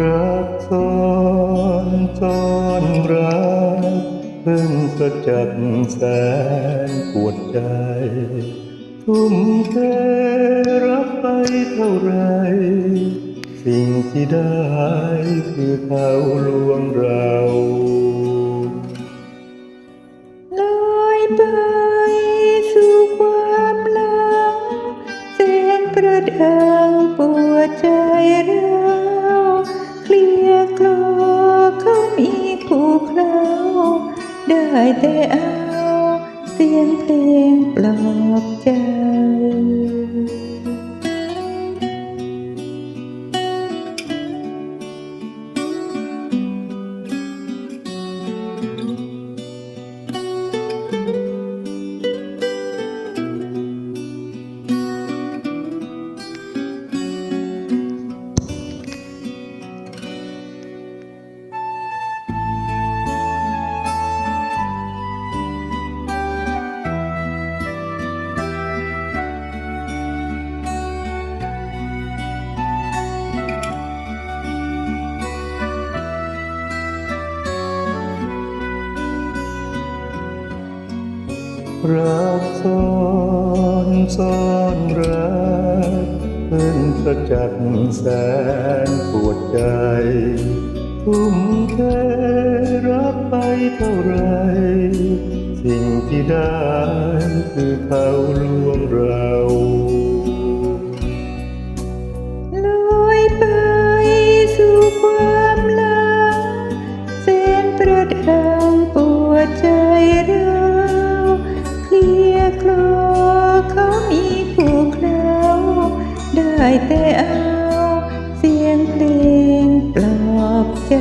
รักซ้อนซ้อนรักเพิ่งประจักษ์แสนปวดใจ ทุ่มเทรับไปเท่าไร สิ่งที่ได้คือเขาลวงเราลอยไปสู่ความหลังแสนกระดังปวดใจเรา ผู้เคล้าได้แต่เอาเสียงเพลงปลอบใจ รักซ้อนซ้อนรักเพิ่งประจักษ์แสนปวดใจทุ่มเทรับไปเท่าไร สิ่งที่ได้คือเขาลวงเรา แต่เอาเสียงเพลงปลอบใจ